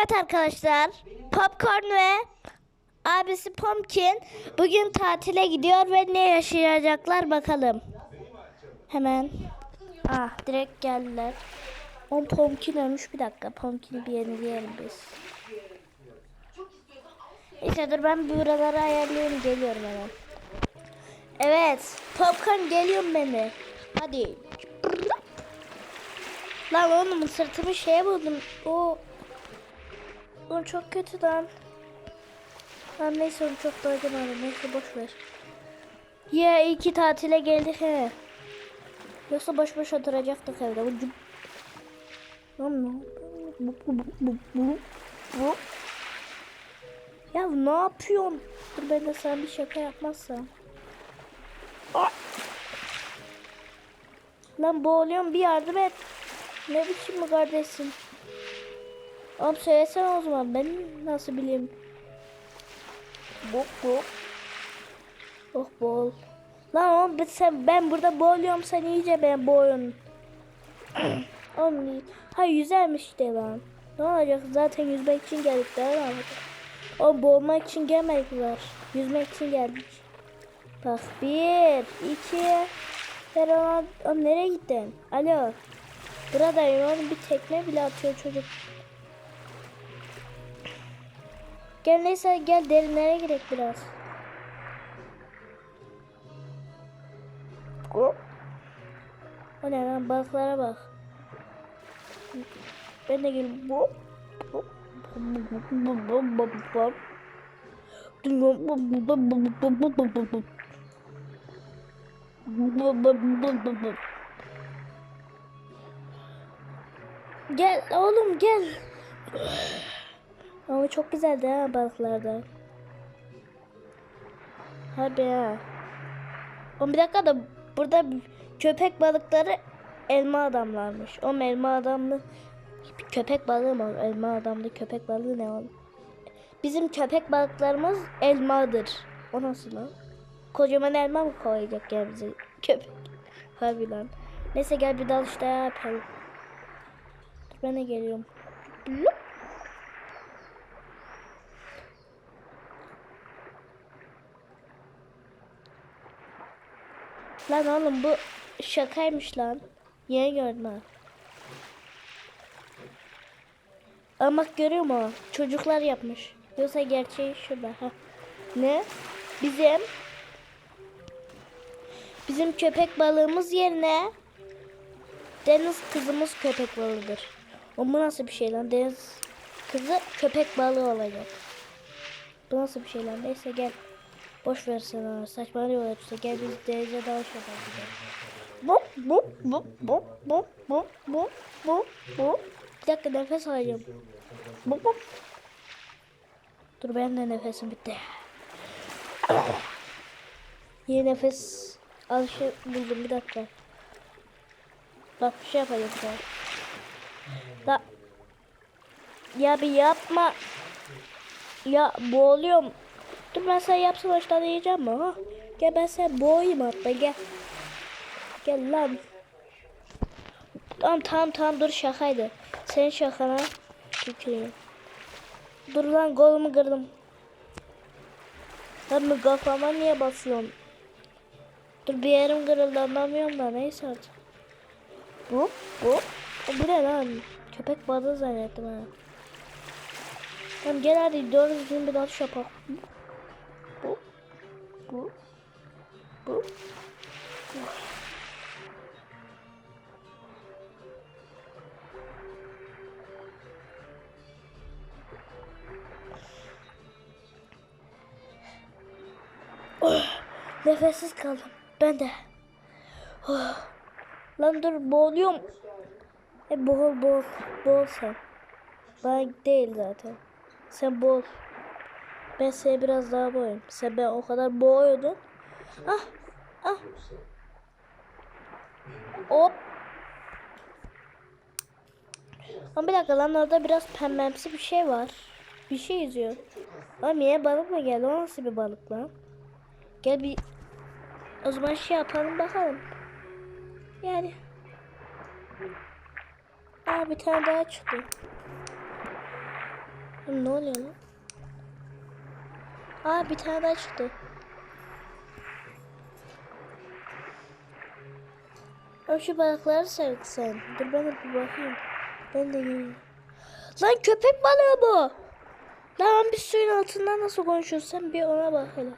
Evet arkadaşlar. Popcorn ve abisi Pumpkin bugün tatile gidiyor ve ne yaşayacaklar bakalım. Hemen. Ah direkt geldiler. On Pumpkin ölmüş bir dakika. Pumpkin'i bir yenileyelim biz. İşte dur ben buraları ayarlayayım geliyorum hemen. Evet. Popcorn geliyorum beni. Hadi. Lan oğlum sırtımı şeye buldum. O Oğlum çok kötü lan. Lan neyse onu çok da acımadım. Neyse boş ver. Ya iyi ki tatile geldik he. Yoksa boş boş oturacaktık evde. Bu Lan ne? Bu, bu. Ya ne yapıyorsun? Dur ben de sana bir şaka yapmazsam. Ah! Lan boğuluyorum bir yardım et. Ne biçim mi kardeşsin? Oğlum söylesene o zaman ben nasıl bileyim? Bok bok. Oh bol. Lan oğlum sen, ben burada boğuluyorum sen iyice ben boğuyorsun. oğlum ha yüzermiş işte lan. Ne olacak zaten yüzmek için geldik daha ne yapacak? O boğulmak için gelmedik var. Yüzmek için geldik. Bak bir, iki, ver ona, oğlum nereye gittin? Alo. Buradayım oğlum bir tekme bile atıyor çocuk. Gel neyse gel derinlere girek biraz. Hop. O ne lan balıklara bak. Ben de gelip bu. Gel oğlum gel. Ama çok güzeldi ha balıklarda. Harbi ha. O bir dakika da burada köpek balıkları elma adamlarmış. O elma adamlı köpek balığı mı? Elma adamlı köpek balığı ne oğlum? Bizim köpek balıklarımız elmadır. O nasıl lan? Kocaman elma mı koyacak ya bize köpek? Harbi lan. Neyse gel bir dalış daha yapalım. Ben de geliyorum. Lup. Lan oğlum bu şakaymış lan. Yeni gördüm. Ama görüyor musun? Çocuklar yapmış. Yoksa gerçeği şurada. Ha. Ne? Bizim bizim köpek balığımız yerine deniz kızımız köpek balığıdır. O bu nasıl bir şey lan? Deniz kızı köpek balığı olacak. Bu nasıl bir şey lan? Neyse gel. Boş ver sen onu. Saçmalıyorlar işte. Gel biz denize dalış yapalım. Bu bu bu bu bu bu bu bu bu. Bir dakika nefes alacağım. Bu bu. Dur benim de nefesim bitti. Yeni nefes alışı buldum bir dakika. Bak bir şey yapacağım an. Da ya bir yapma. Ya boğuluyorum. Dur ben sen yapsam baştan yiyeceğim mi ha? Gel ben sen boğayım hatta gel. Gel lan. Tamam tamam tamam dur şakaydı. Senin şakana tüküreyim. Dur lan kolumu kırdım. Lan mı kafama niye basıyorum? Dur bir yerim kırıldı anlamıyorum da neyse artık. Bu bu. Bu ne lan? Köpek balığı zannettim ha. Tamam gel hadi düzgün bir dalış yapalım. Bu. Bu. Bu. Oh, nefessiz kaldım. Ben de. Oh. Lan dur boğuluyorum. E boğul boğul. Boğul. Ben değil zaten. Sen boğul. Ben seni biraz daha boğayım. Sen ben o kadar boğuyordun. Ah. Ah. Hop. Ama bir dakika lan orada biraz pembemsi bir şey var. Bir şey yüzüyor. Ama yine balık mı geldi? O nasıl bir balık lan? Gel bir o zaman şey yapalım bakalım. Yani. Aa bir tane daha çıktı. Ne oluyor lan? Aa bir tane daha çıktı. Ama şu balıkları sevdik sen. Dur ben de bir bakayım. Ben de geleyim. Lan köpek balığı bu. Lan bir suyun altından nasıl konuşuyorsun sen bir ona bak hele.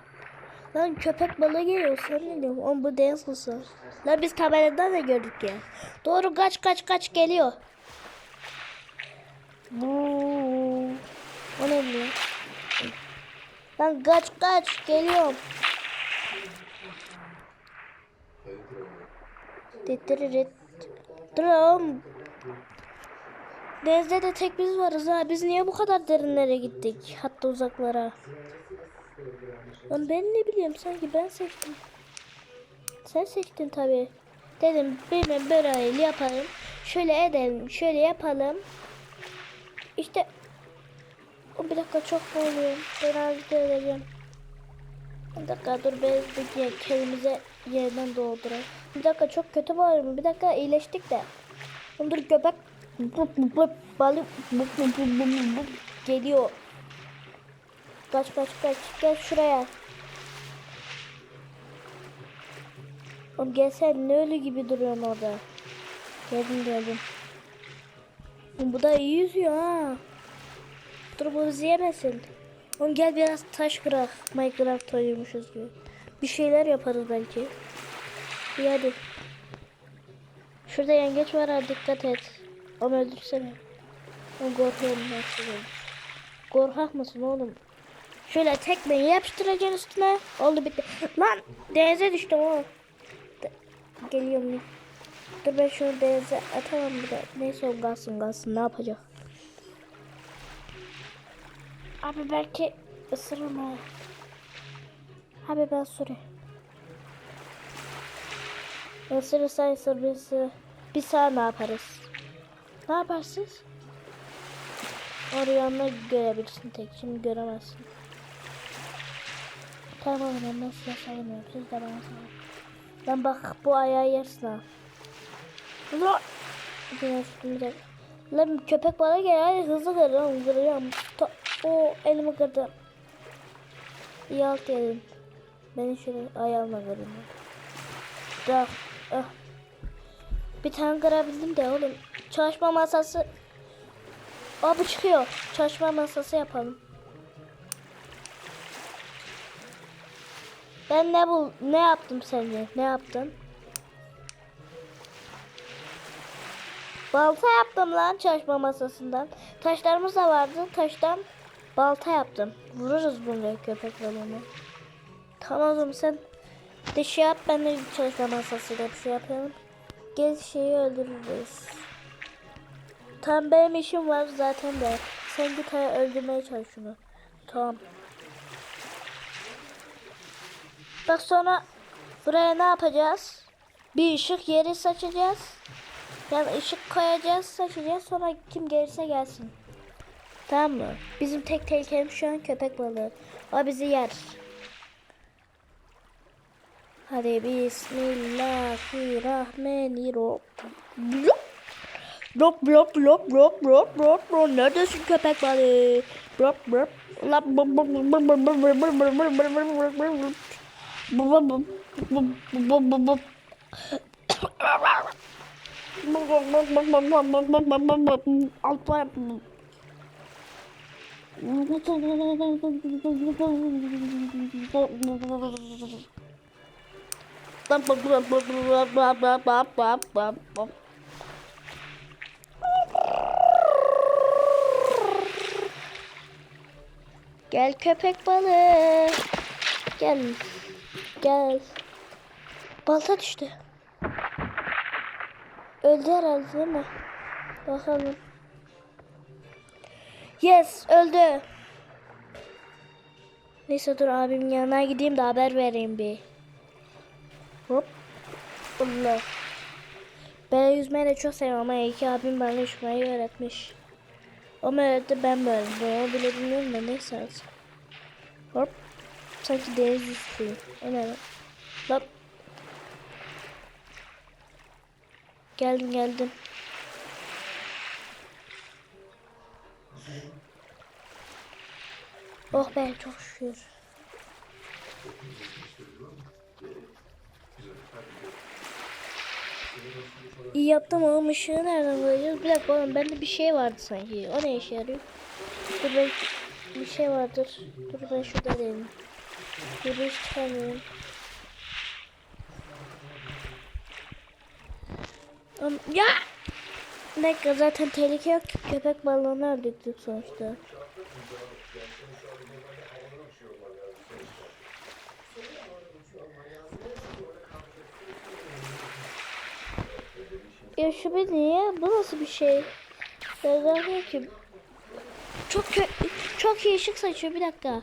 Lan köpek balığı geliyor sen ne diyorsun? Oğlum bu deniz kızı. Lan biz tabeladan da gördük ya. Doğru kaç kaç kaç geliyor. Bu. O ne diyor? Lan kaç kaç geliyorum. Titiririt. Dur oğlum. Denizde de tek biz varız ha. Biz niye bu kadar derinlere gittik? Hatta uzaklara. Lan ben ne bileyim sanki ben seçtim. Sen seçtin tabi. Dedim bir böyle yapalım. Şöyle edelim. Şöyle yapalım. İşte o bir dakika çok boğuluyorum. Ben harika edeceğim. Bir dakika dur ben bir kendimize yerden doldurayım. Bir dakika çok kötü bağırıyorum. Bir dakika iyileştik de. Dur bup balık geliyor. Kaç kaç kaç gel şuraya. Oğlum gel sen ne ölü gibi duruyorsun orada. Geldim geldim. Bu da iyi yüzüyor ha. Bizi yemesin. Oğlum gel biraz taş kırak. Minecraft oynuyormuşuz gibi. Bir şeyler yaparız belki. İyi hadi. Şurada yengeç var ha dikkat et. Onu öldürsene. Onu korkuyorum ben size. Mısın oğlum? Şöyle tekmeyi yapıştıracaksın üstüne. Oldu bitti. Lan denize düştüm o. Geliyorum. Dur ben şunu denize atamam bir de. Neyse o kalsın kalsın ne yapacak? Abi belki ısırırım ha. Abi ben sürü. Isırırsa ısırırsa bir saat ne yaparız? Ne yaparsınız? O rüyanı görebilirsin tek. Şimdi göremezsin. Tamam ben, ben size salamıyorum. Siz de bana salın. Lan bak bu ayağı yersin ha. Üstümde. Lan köpek balığı gel hızlı kır lan kırıyorum. O elimi kırdım. İyi alt yedim. Beni şöyle ayağıma kırayım. Bırak. Ah. Bir tane kırabildim de oğlum. Çalışma masası. Aa bu çıkıyor. Çalışma masası yapalım. Ben ne bul ne yaptım sence? Ne yaptım? Balta yaptım lan çalışma masasından. Taşlarımız da vardı. Taştan balta yaptım. Vururuz bunu köpek balığını. Tamam o zaman sen de şey yap ben de çalışma masasıyla bir şey yapalım. Gel şeyi öldürürüz. Tam benim işim var zaten de. Sen git öldürmeye çalış şunu. Tamam. Bak sonra buraya ne yapacağız? Bir ışık yeri saçacağız. Yani ışık koyacağız, saçacağız. Sonra kim gelirse gelsin. Tamam mı? Bizim tek tehlikemiz şu an köpek balığı. O bizi yer. Hadi bismillahirrahmanirrahim. Blop blop blop blop blop blop blop neredesin köpek balığı? Blop blop blop blop blop blop blop blop blop blop blop blop Gel köpek balığı. Gel. Gel. Balta düştü. Öldü herhalde değil mi? Bakalım. Yes öldü. Neyse dur abimin yanına gideyim de haber vereyim bir. Hop. Allah. Ben yüzmeyi de çok seviyorum ama iki abim bana yüzmeyi öğretmiş. O öğretti ben mi öğrettim? O bile bilmiyorum da neyse artık. Hop. Sanki deniz üstüyüm. Lan? Lan. Geldim geldim. Oh be çok şükür. İyi yaptım oğlum ışığı nereden bulacağız? Bir dakika oğlum bende bir şey vardı sanki. O ne işe yarıyor? Dur ben bir şey vardır. Dur ben şurada değilim. Dur hiç çıkamıyorum. Oğlum, Ya! Dakika zaten tehlike yok. Köpek balığını öldürdük sonuçta. Ya şu bir niye? Bu nasıl bir şey? Diyor ki çok çok iyi ışık saçıyor bir dakika.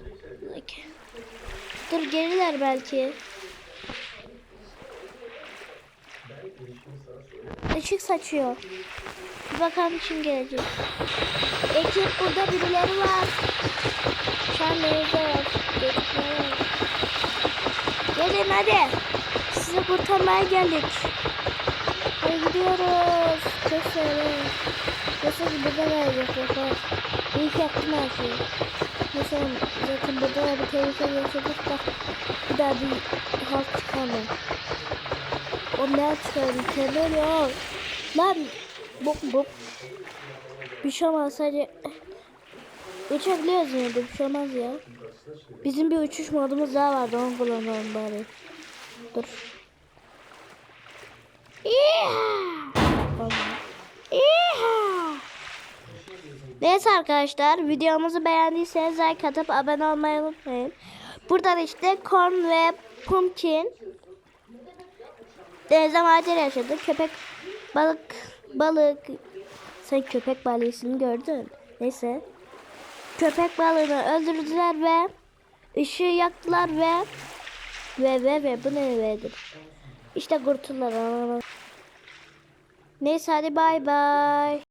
Dur geriler belki. Işık saçıyor. Bir bakalım kim gelecek. Ekip burada birileri var. Şu an. Gelin hadi. Sizi kurtarmaya geldik. Hadi gidiyoruz. Çok severim. Ki burada gelecek yapar. Ki yaptım her şeyi. Mesela zaten burada da bir tehlike yaşadık da bir daha bir halt çıkamam. O ne çıkarım? Kemer yok. Lan bok bok. Bir şey olmaz sadece uçabiliyoruz yine de bir şey olmaz ya. Bizim bir uçuş modumuz daha vardı onu kullanalım bari. Dur. Neyse arkadaşlar videomuzu beğendiyseniz like atıp abone olmayı unutmayın. Buradan işte Corn ve Pumpkin denizde macera yaşadı. Köpek balık balık sen köpek balığını gördün. Neyse. Köpek balığını öldürdüler ve ışığı yaktılar ve ve ve ve bu ne vedir? İşte kurtuldular. Neyse hadi bay bay.